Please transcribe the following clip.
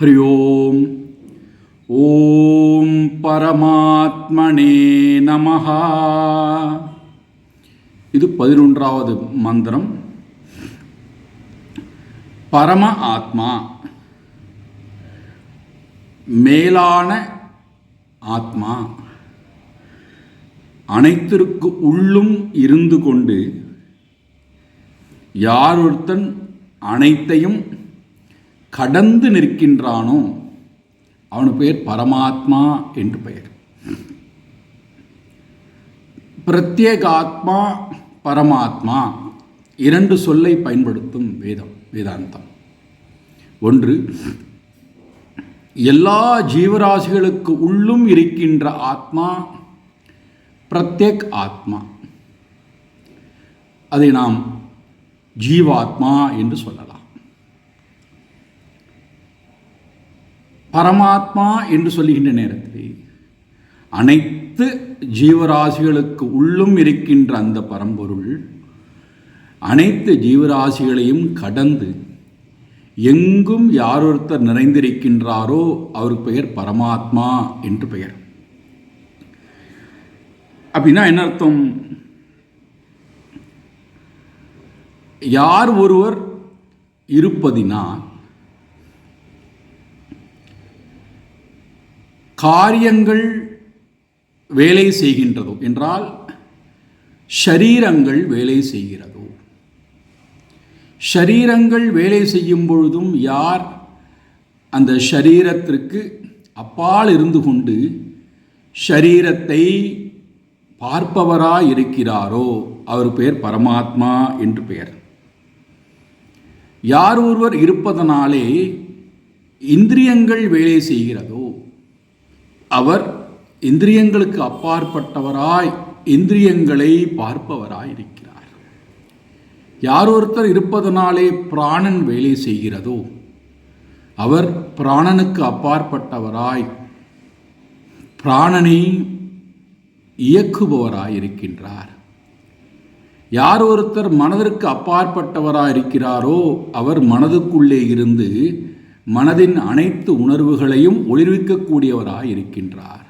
ஹரி ஓம் ஓம் பரமாத்மனே நமஹா இது பதினொன்றாவது மந்திரம். பரம ஆத்மா மேலான ஆத்மா அனைத்திற்கு உள்ளும் இருந்து கொண்டு யார் ஒருத்தன் அனைத்தையும் கடந்து நிற்கின்றானோ அவனு பெயர் பரமாத்மா என்று பெயர். பிரத்யேகாத்மா பரமாத்மா இரண்டு சொல்லை பயன்படுத்தும் வேதம் வேதாந்தம். ஒன்று எல்லா ஜீவராசிகளுக்கு உள்ளும் இருக்கின்ற ஆத்மா பிரத்யேக் ஆத்மா அதை நாம் ஜீவாத்மா என்று சொல்லலாம். பரமாத்மா என்று சொல்லுகின்ற நேரத்தில் அனைத்து ஜீவராசிகளுக்கு உள்ளும் இருக்கின்ற அந்த பரம்பொருள் அனைத்து ஜீவராசிகளையும் கடந்து எங்கும் யாரொருத்தர் நிறைந்திருக்கின்றாரோ அவருக்கு பெயர் பரமாத்மா என்று பெயர். அப்படின்னா என்ன அர்த்தம்? யார் ஒருவர் இருப்பதினால் காரியங்கள் வேலை செய்கின்றதோ என்றால் ஷரீரங்கள் வேலை செய்கிறதோ. ஷரீரங்கள் வேலை செய்யும் பொழுதும் யார் அந்த ஷரீரத்திற்கு அப்பால் இருந்து கொண்டு ஷரீரத்தை பார்ப்பவராய் இருக்கிறாரோ அவர் பெயர் பரமாத்மா என்று பெயர். யார் ஒருவர் இருப்பதனாலே இந்திரியங்கள் வேலை செய்கிறதோ அவர் இந்திரியங்களுக்கு அப்பாற்பட்டவராய் இந்திரியங்களை பார்ப்பவராய் இருக்கிறார் யார் ஒருத்தர் இருப்பதனாலே பிராணன் வேலை செய்கிறதோ அவர் பிராணனுக்கு அப்பாற்பட்டவராய் பிராணனை இயக்குபவராய் இருக்கின்றார் யார் ஒருத்தர் மனதிற்கு அப்பாற்பட்டவராய் இருக்கிறாரோ அவர் மனதுக்குள்ளே இருந்து மனதின் அனைத்து உணர்வுகளையும் ஒளிர்விக்கக்கூடியவராக இருக்கின்றார்.